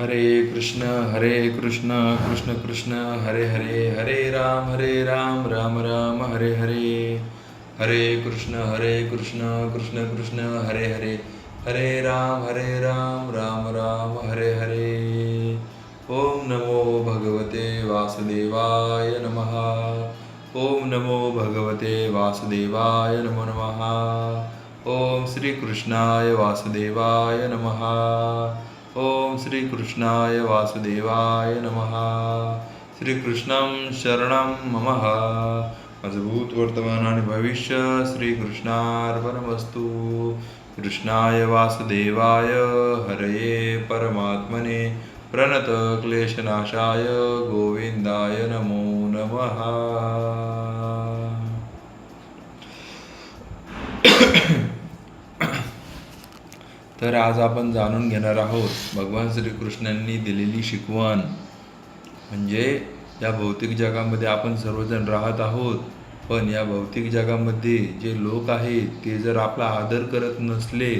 हरे कृष्ण हरे कृष्ण कृष्ण कृष्ण हरे हरे हरे राम हरे राम राम राम हरे हरे। हरे कृष्ण हरे कृष्ण कृष्ण कृष्ण हरे हरे। हरे राम हरे राम राम राम हरे हरे। ओम नमो भगवते वासुदेवाय नमः। ओम नमो भगवते वासुदेवाय नमो नमः। ओम श्रीकृष्णाय वासुदेवाय नमः। ओम श्री कृष्णाय वासुदेवाय नमः। श्रीकृष्णं शरणं मम। माझं भूत वर्तमान आणि भविष्य श्रीकृष्णार्पणमस्तु। कृष्णाय वासुदेवाय हरये परमात्मने। प्रणत क्लेशनाशाय गोविंदाय नमो नमः। तर आज आपण जाणून घेणार आहोत भगवान श्रीकृष्णांनी दिलेली शिकवण. म्हणजे या भौतिक जगामध्ये आपण सर्वजण राहत आहोत पण या भौतिक जगामध्ये जे लोक आहेत ते जर आपला आदर करत नसले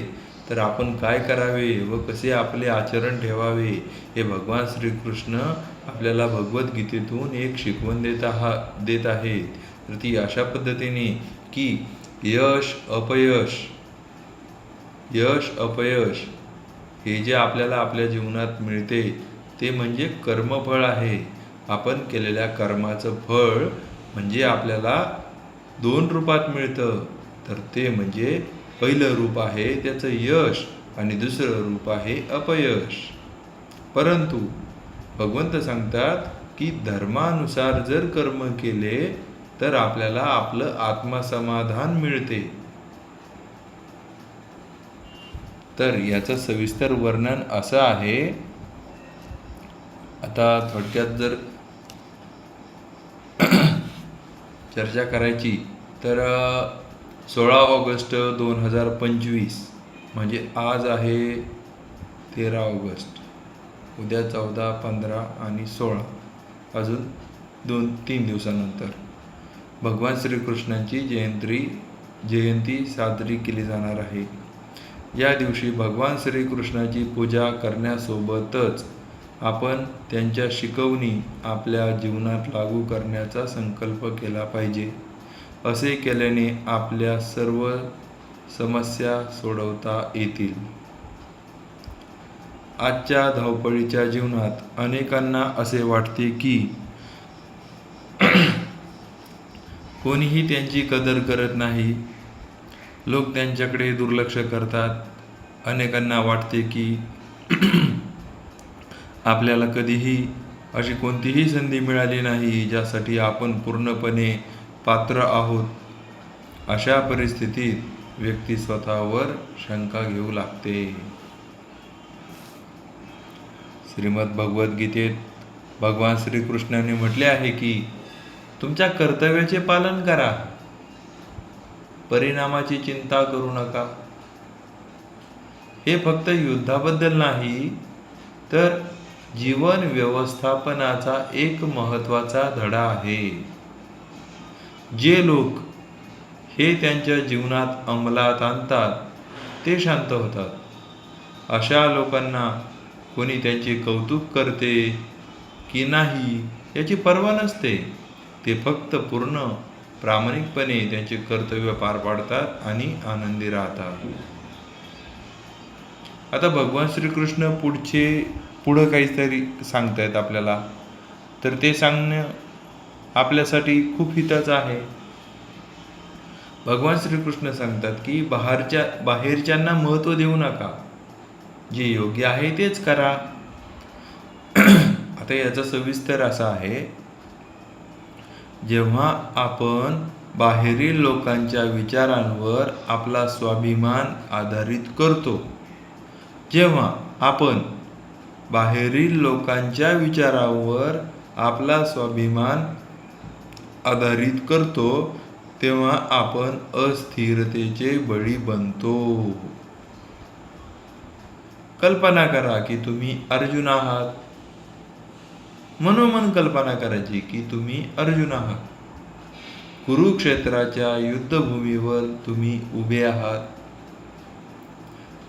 तर आपण काय करावे व कसे आपले आचरण ठेवावे हे भगवान श्रीकृष्ण आपल्याला भगवद्गीतेतून एक शिकवण देत आहा देत आहेत. तर ती अशा पद्धतीने की यश अपयश यश अपयश हे जे आपल्याला आपल्या जीवनात मिळते ते म्हणजे कर्मफळ आहे. आपण केलेल्या कर्माचं फळ म्हणजे आपल्याला दोन रूपात मिळतं. तर ते म्हणजे पहिलं रूप आहे त्याचं यश आणि दुसरं रूप आहे अपयश. परंतु भगवंत सांगतात की धर्मानुसार जर कर्म केले तर आपल्याला आपलं आत्मसमाधान मिळते. तर याचं सविस्तर वर्णन असं आहे. आता थोडक्यात जर चर्चा करायची तर सोळा ऑगस्ट दोन हजार पंचवीस म्हणजे आज आहे तेरा ऑगस्ट. उद्या चौदा पंधरा आणि सोळा. अजून दोन तीन दिवसानंतर. भगवान श्रीकृष्णांची जयंती जयंती साजरी केली जाणार आहे. या दिवशी भगवान श्रीकृष्णाची पूजा करण्यासोबतच आपण त्यांच्या शिकवणी आपल्या जीवनात लागू करण्याचा संकल्प केला पाहिजे. असे केल्याने आपल्या सर्व समस्या सोडवता येतील. आजच्या धावपळीच्या जीवनात अनेकांना असे वाटते की कोणीही त्यांची कदर करत नाही. लोक त्यांच्याकडे दुर्लक्ष करतात. अनेकांना वाटते की आपल्याला कधीही अशी कोणतीही संधी मिळाली नाही ज्यासाठी आपण पूर्णपणे पात्र आहोत. अशा परिस्थितीत व्यक्ती स्वतःवर शंका घेऊ लागते. श्रीमद भगवद्गीतेत भगवान श्रीकृष्णाने म्हटले आहे की तुमच्या कर्तव्याचे पालन करा. परिणामाची चिंता करू नका. हे फक्त युद्धाबद्दल नाही तर जीवन व्यवस्थापनाचा एक महत्त्वाचा धडा आहे. जे लोक हे त्यांच्या जीवनात अंमलात आणतात ते शांत होतात. अशा लोकांना कोणी त्यांचे कौतुक करते की नाही याची पर्वा नसते. ते फक्त पूर्ण प्रामाणिकपणे त्यांचे कर्तव्य पार पाडतात आणि आनंदी राहतात. आता भगवान श्रीकृष्ण पुढचे पुढं काहीतरी सांगतायत आपल्याला. तर ते सांगणं आपल्यासाठी खूप हिताचं आहे. भगवान श्रीकृष्ण सांगतात की बाहेरच्या बाहेरच्यांना महत्त्व देऊ नका. जे योग्य आहे तेच करा. आता याचा सविस्तर असा आहे जेव्हा आपण बाहेरील लोकांच्या विचारांवर आपला स्वाभिमान आधारित करतो जेव्हा आपण बाहेरील लोकांच्या विचारावर आपला स्वाभिमान आधारित करतो तेव्हा आपण अस्थिरतेचे बळी बनतो. कल्पना करा की तुम्ही अर्जुन आहात. मनोमन कल्पना करायची की तुम्ही अर्जुन आहात. कुरुक्षेत्राच्या युद्धभूमीवर तुम्ही उभे आहात.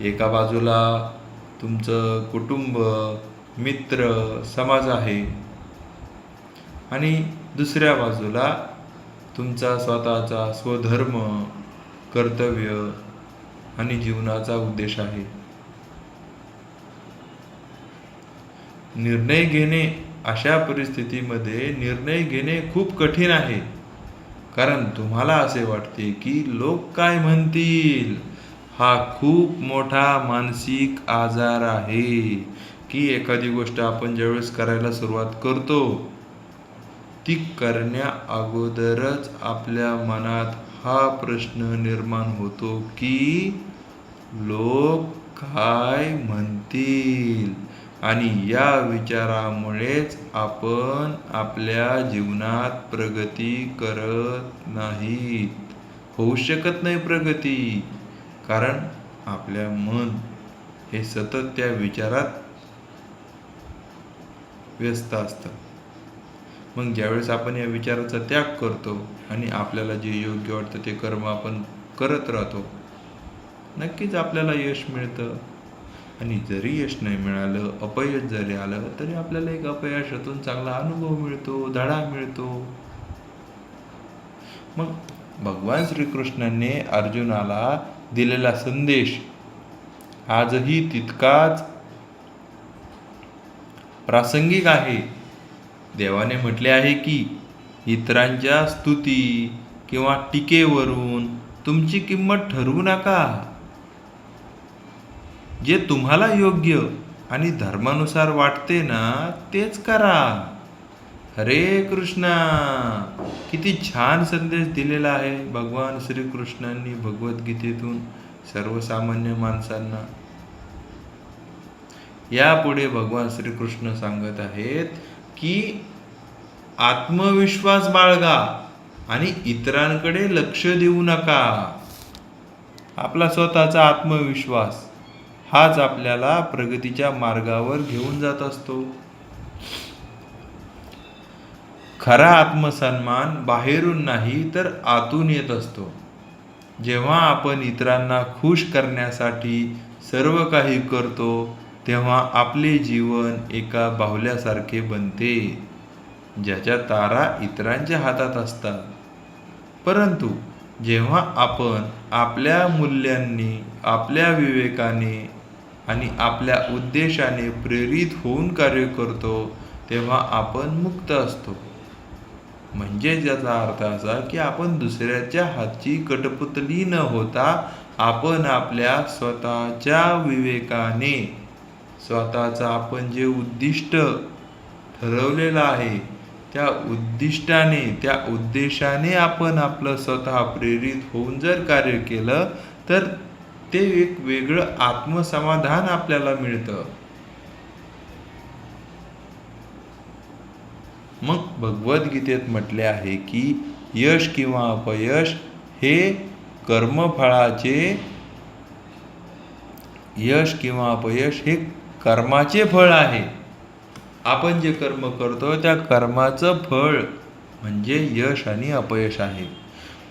एका बाजूला तुमचं कुटुंब मित्र समाज आहे. आणि दुसऱ्या बाजूला तुमचा स्वतःचा स्वधर्म कर्तव्य आणि जीवनाचा उद्देश आहे. निर्णय घेणे अशा परिस्थितीमध्ये निर्णय घेणे खूप कठीण आहे. कारण तुम्हाला असे वाटते की लोक काय म्हणतील? हा खूप मोठा मानसिक आजार आहे की एखादी गोष्ट आपण ज्यावेळेस करायला सुरुवात करतो ती करण्या अगोदरच आपल्या मनात हा प्रश्न निर्माण होतो की लोक काय म्हणतील? आणि या विचारामुळेच आपण आपल्या जीवनात प्रगती करत नाहीत. होऊ शकत नाही प्रगती. कारण आपल्या मन हे सतत त्या विचारात व्यस्त असतं. मग ज्यावेळेस आपण या विचाराचा त्याग करतो आणि आपल्याला जे योग्य वाटतं ते कर्म आपण करत राहतो नक्कीच आपल्याला यश मिळतं. आणि जरी यश नाही मिळालं अपयश जरी आलं तरी आपल्याला एक अपयशातून चांगला अनुभव मिळतो धडा मिळतो. मग भगवान श्रीकृष्णाने अर्जुनाला दिलेला संदेश आजही तितकाच प्रासंगिक आहे. देवाने म्हटले आहे की इतरांच्या स्तुती किंवा टीकेवरून तुमची किंमत ठरवू नका. जे तुम्हाला योग्य आणि धर्मानुसार वाटते ना तेच करा. हरे कृष्णा. किती छान संदेश दिलेला आहे भगवान श्रीकृष्णांनी भगवद्गीतेतून सर्वसामान्य माणसांना. यापुढे भगवान श्रीकृष्ण सांगत आहेत की आत्मविश्वास बाळगा आणि इतरांकडे लक्ष देऊ नका. आपला स्वतःचा आत्मविश्वास. हाच आपल्याला प्रगतीच्या मार्गावर घेऊन जात असतो. खरा आत्मसन्मान बाहेरून नाही तर आतून येत असतो. जेव्हा आपण इतरांना खुश करण्यासाठी सर्व काही करतो तेव्हा आपले जीवन एका बाहुल्यासारखे बनते ज्याच्या तारा इतरांच्या हातात असतात. परंतु जेव्हा आपण आपल्या मूल्यांनी आपल्या विवेकाने आणि आपल्या उद्देशाने प्रेरित होऊन कार्य करतो तेव्हा आपण मुक्त असतो. म्हणजे याचा अर्थ असा की आपण दुसऱ्याच्या हातची कटपुतली न होता आपण आपल्या स्वतःच्या विवेकाने स्वतःचा आपण जे उद्दिष्ट ठरवलेलं आहे त्या उद्दिष्टाने त्या उद्देशाने आपण आपलं स्वतः प्रेरित होऊन जर कार्य केलं तर ते एक वेगळं आत्मसमाधान आपल्याला मिळतं. मग भगवद्गीतेत म्हटले आहे की यश किंवा अपयश हे कर्मफळाचे यश किंवा अपयश हे कर्माचे फळ आहे. आपण जे कर्म करतो त्या कर्माचं फळ म्हणजे यश आणि अपयश आहे.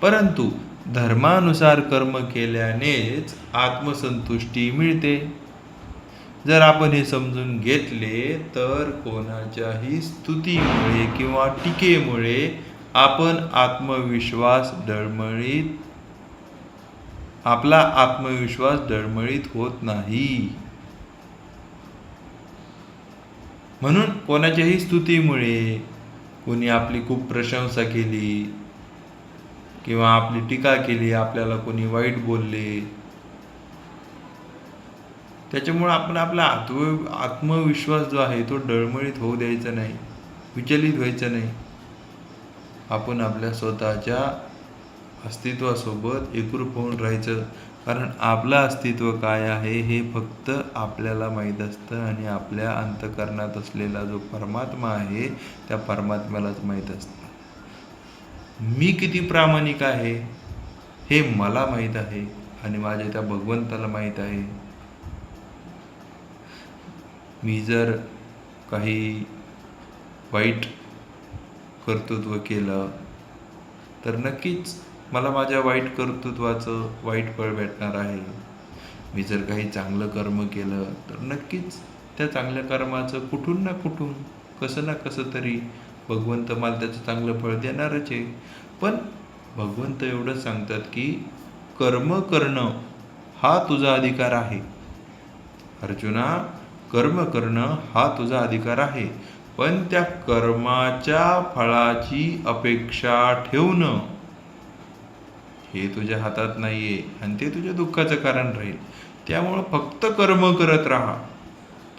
परंतु धर्मानुसार कर्म केल्यानेच आत्मसंतुष्टी मिळते. जर आपण हे समजून घेतले तर कोणाच्याही स्तुतीमुळे किंवा टीकेमुळे आपण आत्मविश्वास डळमळीत आपला आत्मविश्वास डळमळीत होत नाही. म्हणून कोणाच्याही स्तुतीमुळे कोणी आपली खूप प्रशंसा केली किंवा आपली टीका केली आपल्याला कोणी वाईट बोलले. त्याच्यामुळे आपण आपला आत्म आत्मविश्वास जो आहे तो डळमळीत होऊ द्यायचा नाही विचलित व्हायचं नाही. आपण आपल्या स्वतःच्या अस्तित्वासोबत एकरूप होऊन राहायचं. कारण आपलं अस्तित्व काय आहे हे फक्त आपल्याला माहीत असतं आणि आपल्या अंतकरणात असलेला जो परमात्मा आहे त्या परमात्म्यालाच माहीत असतं. मी किती प्रामाणिक आहे हे मला माहीत आहे आणि माझ्या त्या भगवंताला माहीत आहे. मी जर काही वाईट कर्तृत्व केलं तर नक्कीच मला माझ्या वाईट कर्तृत्वाचं वाईट फळ भेटणार आहे. मी जर काही चांगलं कर्म केलं तर नक्कीच त्या चांगल्या कर्माचं कुठून ना कुठून कसं ना कसं तरी भगवंत मला त्याचं चांगलं फळ देणारच आहे. पण भगवंत एवढंच सांगतात की कर्म करणं हा तुझा अधिकार आहे. अर्जुना कर्म करणं हा तुझा अधिकार आहे. पण त्या कर्माच्या फळाची अपेक्षा ठेवणं हे तुझ्या हातात नाहीये आणि ते तुझ्या दुःखाचं कारण राहील. त्यामुळं फक्त कर्म करत राहा.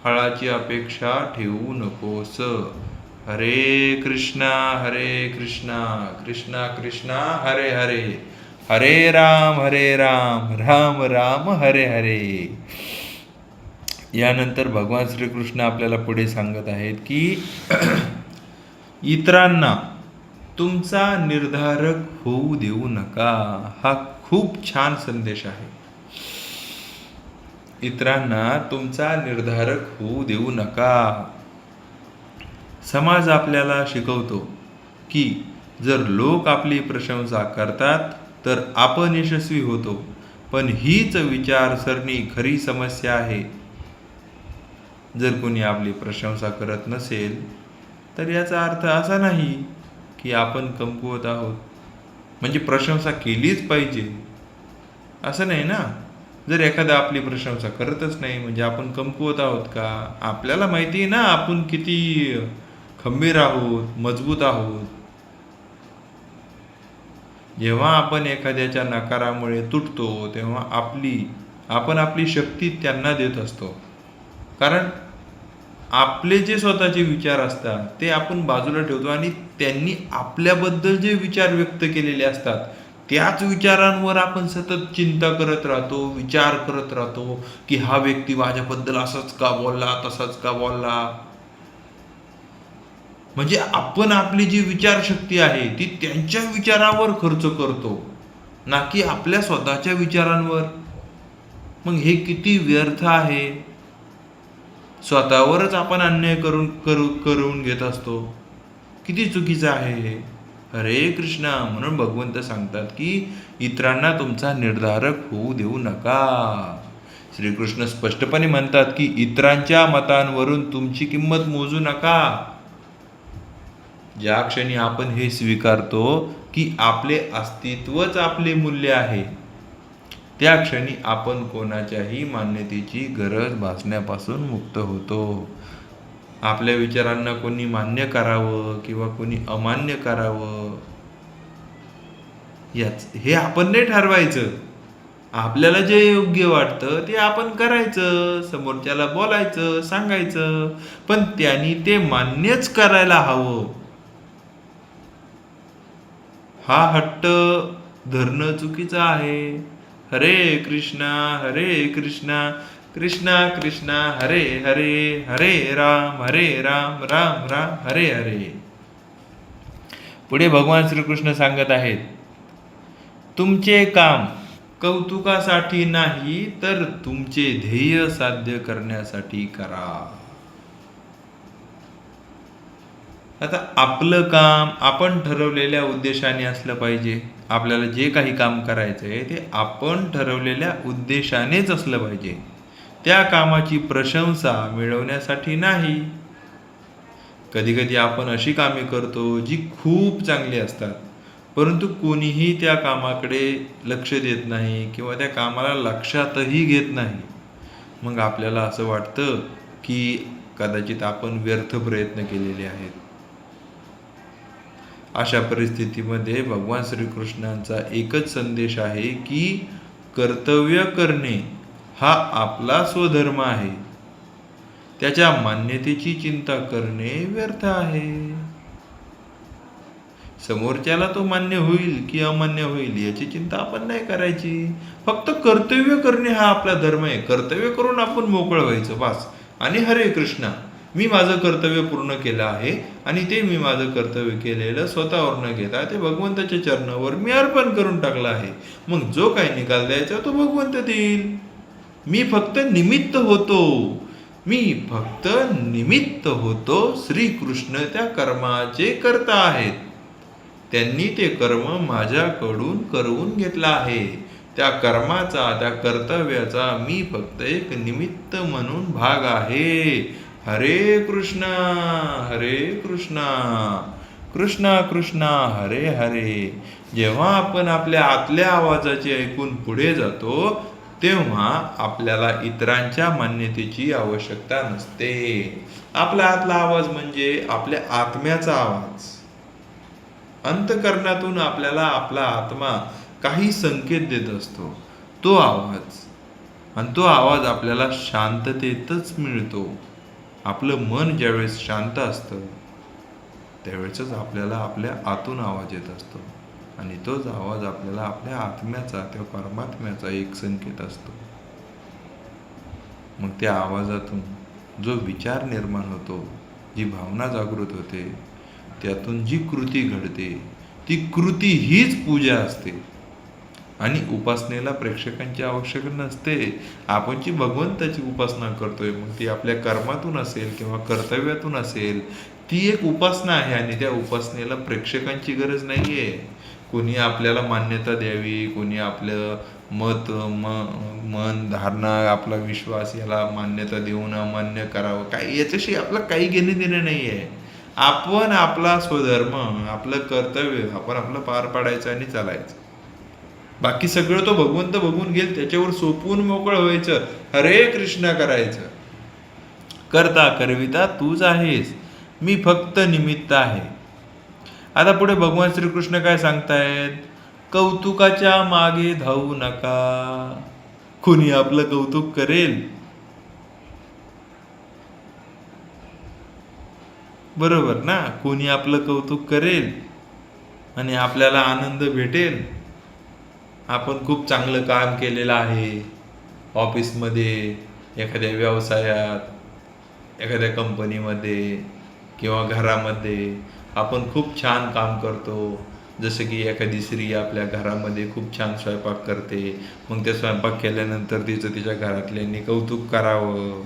फळाची अपेक्षा ठेवू नकोस. हरे कृष्णा हरे कृष्णा कृष्णा कृष्णा हरे हरे. हरे राम हरे राम राम राम हरे हरे. यानंतर भगवान श्रीकृष्ण आपल्याला पुढे सांगत आहेत की इतरांना तुमचा निर्धारक होऊ देऊ नका. हा खूप छान संदेश आहे. इतरांना तुमचा निर्धारक होऊ देऊ नका. समाज आपल्याला शिकवतो की जर लोक आपली प्रशंसा करतात तर आपण यशस्वी होतो. पण हीच विचारसरणी खरी समस्या आहे. जर कोणी आपली प्रशंसा करत नसेल तर याचा अर्थ असा नाही की आपण कमकुवत आहोत. म्हणजे प्रशंसा केलीच पाहिजे. असं नाही ना? जर एखादा आपली प्रशंसा करतच नाही म्हणजे आपण कमकुवत आहोत का? आपल्याला माहिती आहे ना आपण किती खंबीर आहोत मजबूत आहोत. जेव्हा आपण एखाद्याच्या नकारामुळे तुटतो तेव्हा आपली आपण आपली शक्ती त्यांना देत असतो. कारण आपले जे स्वतःचे विचार असतात ते आपण बाजूला ठेवतो आणि त्यांनी आपल्याबद्दल जे विचार व्यक्त केलेले असतात त्याच विचारांवर आपण सतत चिंता करत राहतो विचार करत राहतो की हा व्यक्ती माझ्याबद्दल असंच का बोलला तसाच का बोलला? म्हणजे आपण आपली जी विचारशक्ती आहे ती त्यांच्या विचारावर खर्च करतो ना की आपल्या स्वतःच्या विचारांवर. मग हे किती व्यर्थ आहे. स्वतःवरच आपण अन्याय करून करू करून घेत असतो. किती चुकीचं आहे हे. हरे कृष्णा म्हणून भगवंत सांगतात की इतरांना तुमचा निर्धारक होऊ देऊ नका. श्रीकृष्ण स्पष्टपणे म्हणतात की इतरांच्या मतांवरून तुमची किंमत मोजू नका. ज्या क्षणी आपण हे स्वीकारतो की आपले अस्तित्वच आपले मूल्य आहे त्या क्षणी आपण कोणाच्याही मान्यतेची गरज भासण्यापासून मुक्त होतो. आपल्या विचारांना कोणी मान्य करावं किंवा कोणी अमान्य करावं याच हे आपण नाही ठरवायचं. आपल्याला जे योग्य वाटतं ते आपण करायचं समोरच्याला बोलायचं सांगायचं पण त्यांनी ते मान्यच करायला हवं. हा हट्ट धरणं चुकीचं आहे. हरे कृष्णा हरे कृष्णा कृष्णा कृष्णा हरे हरे हरे राम हरे राम राम राम हरे हरे. पुढे भगवान श्रीकृष्ण सांगत आहेत तुमचे काम कौतुकासाठी नाही तर तुमचे ध्येय साध्य करण्यासाठी करा. आता आपलं काम आपण ठरवलेल्या उद्देशाने असलं पाहिजे. आपल्याला जे काही काम करायचं आहे ते आपण ठरवलेल्या उद्देशानेच असलं पाहिजे. त्या कामाची प्रशंसा मिळवण्यासाठी नाही. कधी कधी आपण अशी कामे करतो जी खूप चांगली असतात. परंतु कोणीही त्या कामाकडे लक्ष देत नाही किंवा त्या कामाला लक्षातही घेत नाही. मग आपल्याला असं वाटतं की कदाचित आपण व्यर्थ प्रयत्न केलेले आहेत. अशा परिस्थितीमध्ये भगवान श्रीकृष्णांचा एकच संदेश आहे की कर्तव्य करणे हा आपला स्वधर्म आहे. त्याच्या मान्यतेची चिंता करणे व्यर्थ आहे. समोरच्याला तो मान्य होईल की अमान्य होईल याची चिंता आपण नाही करायची. फक्त कर्तव्य करणे हा आपला धर्म आहे. कर्तव्य करून आपण मोकळं व्हायचं बस. आणि हरे कृष्णा. मी माझं कर्तव्य पूर्ण केलं आहे आणि ते मी माझं कर्तव्य केलेलं स्वतःवर न घेता ते भगवंताच्या चरणावर मी अर्पण करून टाकलं आहे. मग जो काही निकाल द्यायचा तो भगवंत देईल. मी फक्त निमित्त होतो. मी फक्त निमित्त होतो श्रीकृष्ण त्या कर्माचे करता आहेत. त्यांनी ते कर्म माझ्याकडून करवून घेतलं आहे. त्या कर्माचा त्या कर्तव्याचा मी फक्त एक निमित्त म्हणून भाग आहे. हरे कृष्णा हरे कृष्णा कृष्णा कृष्णा हरे हरे. जेव्हा आपण आपल्या आतल्या आवाजाचे ऐकून पुढे जातो तेव्हा आपल्याला इतरांच्या मान्यतेची आवश्यकता नसते. आपला आतला आवाज म्हणजे आपल्या आत्म्याचा आवाज. अंतकरणातून आपल्याला आपला आत्मा काही संकेत देत असतो. तो आवाज. आणि तो आवाज आपल्याला शांततेतच मिळतो. आपलं मन ज्यावेळेस शांत असतं त्यावेळेसच आपल्याला आपल्या आतून आवाज येत असतो. आणि तोच आवाज आपल्याला आपल्या आत्म्याचा त्या परमात्म्याचा एक संकेत असतो. मग त्या आवाजातून जो विचार निर्माण होतो जी भावना जागृत होते त्यातून जी कृती घडते ती कृती हीच पूजा असते. आणि उपासनेला प्रेक्षकांची आवश्यकता नसते. आपण जी भगवंताची उपासना करतोय मग ती आपल्या कर्मातून असेल किंवा कर्तव्यातून असेल ती एक उपासना आहे आणि त्या उपासनेला प्रेक्षकांची गरज नाही आहे कोणी आपल्याला मान्यता द्यावी कोणी आपलं मत म मन धारणा आपला विश्वास याला मान्यता देऊन अमान्य करावं. काही याच्याशी आपलं काही घेणे देणे नाही आहे आपण आपला स्वधर्म आपलं कर्तव्य आपण आपलं पार पाडायचं आणि चालायचं. बाकी सगळं तो भगवंत बघून घेईल त्याच्यावर सोपून मोकळं व्हायचं. हरे कृष्ण करायचं. करता करविता तूच आहेस मी फक्त निमित्त आहे. आता पुढे भगवान श्रीकृष्ण काय सांगतायत? कौतुकाच्या मागे धावू नका. कुणी आपलं कौतुक करेल? बरोबर ना? कोणी आपलं कौतुक करेल? आणि आपल्याला आनंद भेटेल? आपण खूप चांगलं काम केलेलं आहे. ऑफिसमध्ये एखाद्या व्यवसायात एखाद्या कंपनीमध्ये किंवा घरामध्ये आपण खूप छान काम करतो. जसं की एखादी स्त्री आपल्या घरामध्ये खूप छान स्वयंपाक करते. मग ते स्वयंपाक केल्यानंतर तिचं तिच्या घरातल्यांनी कौतुक करावं.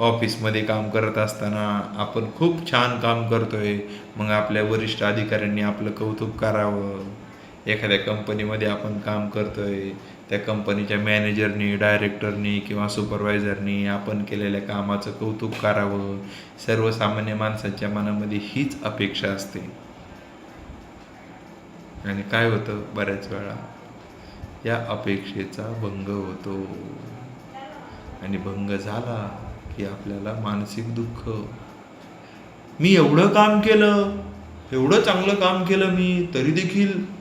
ऑफिसमध्ये काम करत असताना आपण खूप छान काम करतोय. मग आपल्या वरिष्ठ अधिकाऱ्यांनी आपलं कौतुक करावं. एखाद्या कंपनीमध्ये आपण काम करतोय त्या कंपनीच्या मॅनेजरनी डायरेक्टरनी किंवा सुपरवायझरनी आपण केलेल्या कामाचं कौतुक करावं. सर्वसामान्य माणसाच्या मनामध्ये हीच अपेक्षा असते. आणि काय होतं? बऱ्याच वेळा या अपेक्षेचा भंग होतो. आणि भंग झाला की आपल्याला मानसिक दुःख. मी एवढं काम केलं एवढं चांगलं काम केलं मी तरी देखील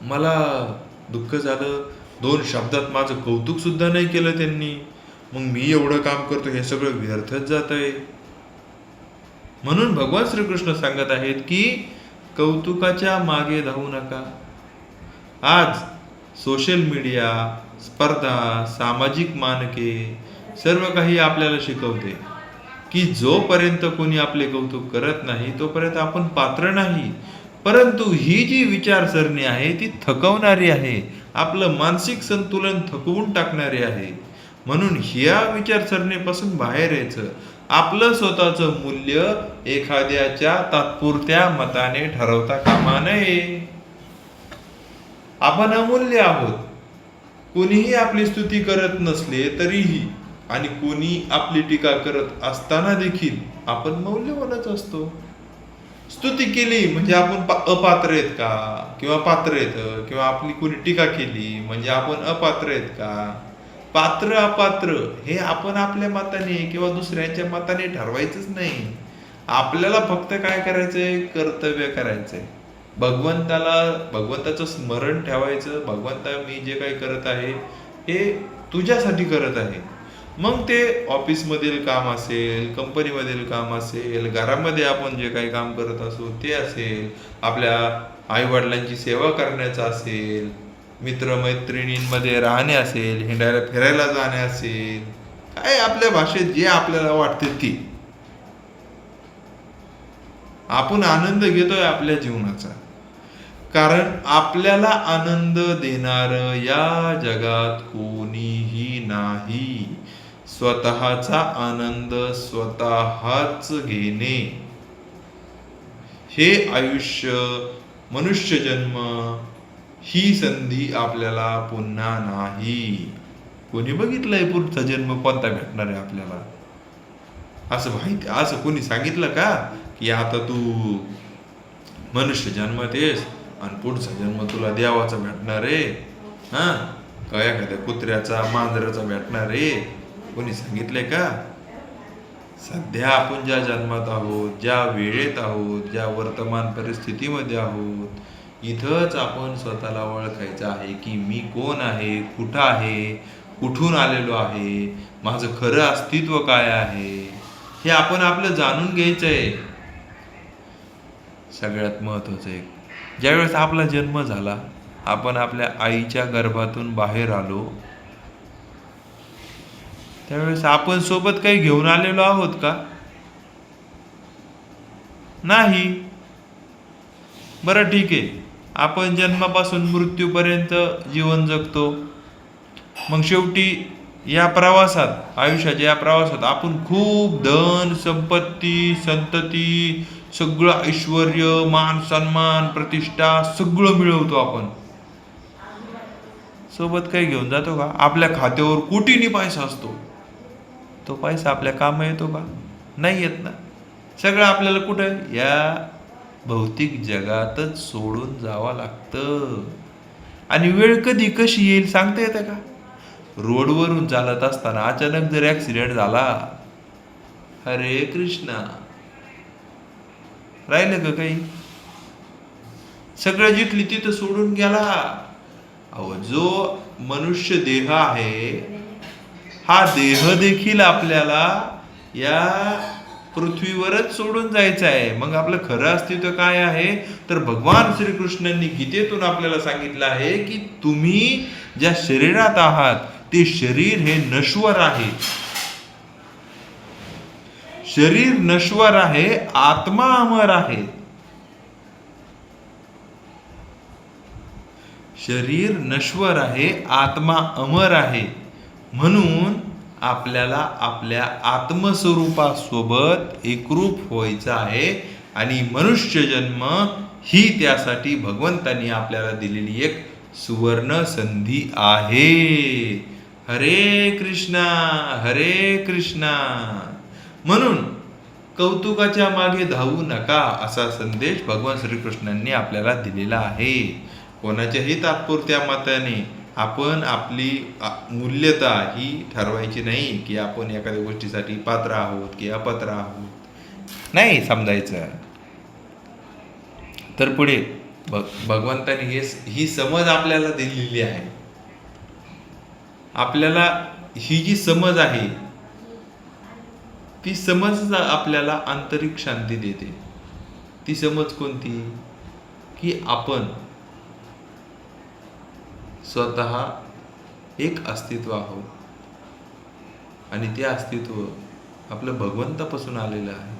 मला दुःख झालं. दोन शब्दात माझं कौतुक सुद्धा नाही केलं त्यांनी. मग मी एवढं काम करतो हे सगळं व्यर्थच जात आहे. म्हणून भगवान श्रीकृष्ण सांगत आहेत की कौतुकाच्या मागे धावू नका. आज सोशल मीडिया स्पर्धा सामाजिक मानके सर्व काही आपल्याला शिकवते की जोपर्यंत कोणी आपले कौतुक करत नाही तोपर्यंत आपण पात्र नाही. परंतु ही जी विचारसरणी आहे ती थकवणारी आहे. आपलं मानसिक संतुलन थकवून टाकणारी आहे. म्हणून ह्या विचारसरणीपासून बाहेर यायचं. आपलं स्वतःचं मूल्य एखाद्याच्या तात्पुरत्या मताने ठरवता कामा नये. आपण अमूल्य आहोत. कोणीही आपली स्तुती करत नसले तरीही आणि कोणी आपली टीका करत असताना देखील आपण मौल्यवानच असतो. स्तुती केली म्हणजे आपण अपात्र आहेत का? किंवा पात्र आहेत? किंवा आपली कोणी टीका केली म्हणजे आपण अपात्र आहेत का? पात्र अपात्र हे आपण आपल्या मताने किंवा दुसऱ्यांच्या मताने ठरवायचंच नाही. आपल्याला फक्त काय करायचंय? कर्तव्य करायचंय. भगवंताला भगवंताचं स्मरण ठेवायचं. भगवंता मी जे काही करत आहे हे तुझ्यासाठी करत आहे. मग ते ऑफिसमधील काम असेल कंपनीमधील काम असेल घरामध्ये आपण जे काही काम करत असू ते असेल आपल्या आईवडिलांची सेवा करण्याचं असेल मित्रमैत्रिणींमध्ये राहणे असेल हिंडायला फिरायला जाणे असेल काय आपल्या भाषेत जे आपल्याला वाटते ती. आपण आनंद घेतोय आपल्या जीवनाचा. कारण आपल्याला आनंद देणार या जगात कोणीही नाही. स्वतःचा आनंद स्वतःच घेणे. हे आयुष्य मनुष्य जन्म ही संधी आपल्याला पुन्हा नाही. कोणी बघितलंय पुढचा जन्म कोणता भेटणार आहे आपल्याला? असं माहिती असं कोणी सांगितलं का? की आता तू मनुष्य जन्मात येस आणि पुढचा जन्म तुला देवाचा भेटणार आहे. हा? का एखाद्या कुत्र्याचा मांजराचा भेटणार आहे? कोणी सांगितलंय का? सध्या आपण ज्या जन्मात आहोत ज्या वेळेत आहोत ज्या वर्तमान परिस्थितीमध्ये आहोत इथंच आपण स्वतःला ओळखायचं आहे की मी कोण आहे कुठं आहे कुठून आलेलो आहे माझं खरं अस्तित्व काय आहे हे आपण आपलं जाणून घ्यायचं आहे सगळ्यात महत्वाचं एक ज्यावेळेस आपला जन्म झाला आपण आपल्या आईच्या गर्भातून बाहेर आलो त्यावेळेस आपण सोबत काही घेऊन आलेलो आहोत का? नाही. बरं ठीक आहे. आपण जन्मापासून मृत्यूपर्यंत जीवन जगतो. मग शेवटी या प्रवासात आयुष्याच्या या प्रवासात आपण खूप धन संपत्ती संतती सगळं ऐश्वर मान सन्मान प्रतिष्ठा सगळं मिळवतो आपण. सोबत काही घेऊन जातो का? आपल्या खात्यावर कोटीनी पैसा असतो. तो पैसा आपल्या काम येतो का? नाही येत ना. सगळं आपल्याला कुठं? या भौतिक जगातच सोडून जावं लागतं. आणि वेळ कधी कशी येईल सांगता येतं का? रोडवरून चालत असताना अचानक जर ऍक्सिडेंट झाला. हरे कृष्णा. राहिलं का काही? सगळं जिथली तिथं सोडून गेला. अहो जो मनुष्य देह आहे हा देह देखील आपल्याला या पृथ्वीवरच सोडून जायचं आहे. मग आपलं खरं अस्तित्व काय आहे? तर भगवान श्रीकृष्णांनी गीतेतून आपल्याला सांगितलं आहे की तुम्ही ज्या शरीरात आहात ते शरीर हे नश्वर आहे. शरीर नश्वर आहे आत्मा अमर आहे. शरीर नश्वर आहे आत्मा अमर आहे. म्हणून आपल्याला आपल्या आत्मस्वरूपासोबत एकरूप व्हायचं आहे. आणि मनुष्य जन्म ही त्यासाठी भगवंतांनी आपल्याला दिलेली एक सुवर्ण संधी आहे. हरे कृष्णा हरे कृष्णा. म्हणून कौतुकाच्या मागे धावू नका असा संदेश भगवान श्रीकृष्णांनी आपल्याला दिलेला आहे. कोणाच्याही तात्पुरत्या मताने आपण आपली मूल्यता ही ठरवायची नाही की आपण एखाद्या गोष्टीसाठी पात्र आहोत की अपात्र आहोत. नाही समजायचं. तर पुढे भग भगवंताने हे ही समज आपल्याला दिलेली आहे. आपल्याला ही जी समज आहे ती समज आपल्याला आंतरिक शांती देते. ती समज कोणती? की आपण स्वतः एक अस्तित्व आहोत. आणि ते अस्तित्व आपलं भगवंतापासून आलेलं आहे.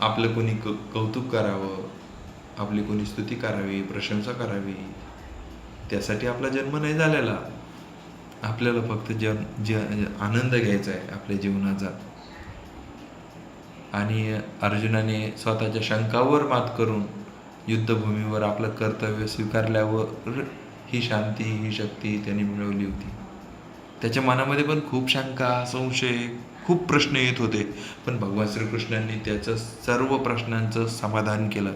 आपलं कोणी कौतुक करावं आपली कोणी स्तुती करावी प्रशंसा करावी त्यासाठी आपला जन्म नाही झालेला. आपल्याला फक्त जन ज आनंद घ्यायचा आहे आपल्या जीवनाचा. आणि अर्जुनाने स्वतःच्या शंकावर मात करून युद्धभूमीवर आपलं कर्तव्य स्वीकारल्यावर ही शांती ही शक्ती त्यांनी मिळवली होती. त्याच्या मनामध्ये पण खूप शंका संशय खूप प्रश्न येत होते. पण भगवान श्रीकृष्णांनी त्याचं सर्व प्रश्नांचं समाधान केलं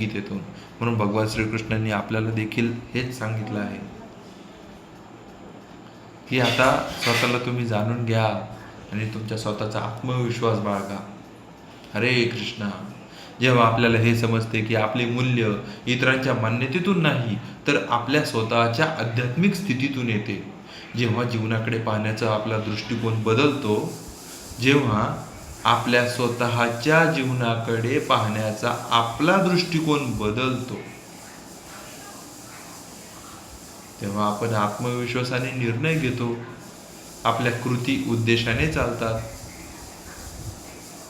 गीतेतून. म्हणून भगवान श्रीकृष्णांनी आपल्याला देखील हेच सांगितलं आहे. की आता स्वतःला तुम्ही जाणून घ्या आणि तुमच्या स्वतःचा आत्मविश्वास बाळगा. हरे कृष्णा. जेव्हा आपल्याला हे समजते की आपले मूल्य इतरांच्या मान्यतेतून नाही तर आपल्या स्वतःच्या आध्यात्मिक स्थितीतून येते. जेव्हा जीवनाकडे पाहण्याचा आपला दृष्टिकोन बदलतो जेव्हा आपल्या स्वतःच्या जीवनाकडे पाहण्याचा आपला दृष्टिकोन बदलतो. तेव्हा आपण आत्मविश्वासाने निर्णय घेतो. आपल्या कृती उद्देशाने चालतात.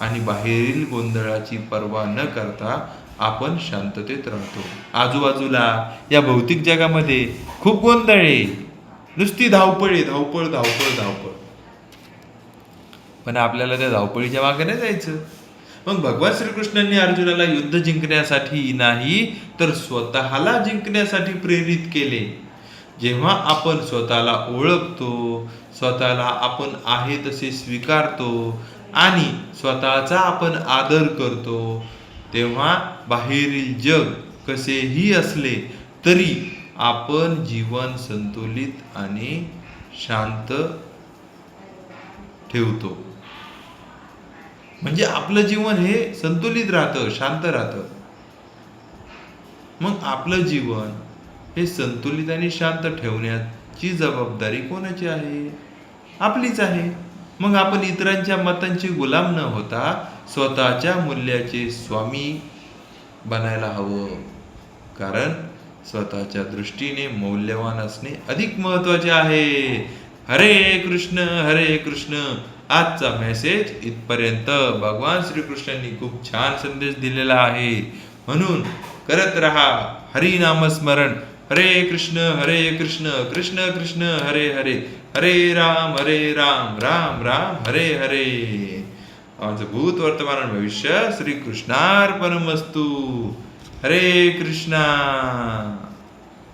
आणि बाहेरील गोंधळाची पर्वा न करता आपण शांततेत राहतो. आजूबाजूला या भौतिक जगामध्ये खूप गोंधळ. आहे नुसती धावपळ आहे धावपळ धावपळ धावपळ. पण आपल्याला त्या धावपळीच्या मागे नाही जायचं. मग भगवान श्रीकृष्णांनी अर्जुनाला युद्ध जिंकण्यासाठी नाही तर स्वतःला जिंकण्यासाठी प्रेरित केले. जेव्हा आपण स्वतःला ओळखतो स्वतःला आपण आहे तसे स्वीकारतो आणि स्वतःचा आपण आदर करतो तेव्हा बाहेरील जग कसेही असले तरी आपण जीवन संतुलित आणि शांत ठेवतो. म्हणजे आपलं जीवन हे संतुलित राहतं शांत राहतं. मग आपलं जीवन हे संतुलित आणि शांत ठेवण्याची जबाबदारी कोणाची आहे? आपलीच आहे. मग आपण इतरांच्या मतांची गुलाम न होता स्वतःच्या मूल्याचे स्वामी बनायला हवं. कारण स्वतःच्या दृष्टीने मौल्यवान असणे अधिक महत्त्वाचे आहे. हरे कृष्ण हरे कृष्ण. आजचा मेसेज इथपर्यंत. भगवान श्रीकृष्णांनी खूप छान संदेश दिलेला आहे. म्हणून करत रहा. हरिनामस्मरण. हरे कृष्ण हरे कृष्ण. कृष्ण कृष्ण हरे हरे. हरे राम हरे राम राम राम हरे हरे. आमचं भूत वर्तमान आणि भविष्य श्री कृष्णार्पणमस्तू हरे कृष्णा.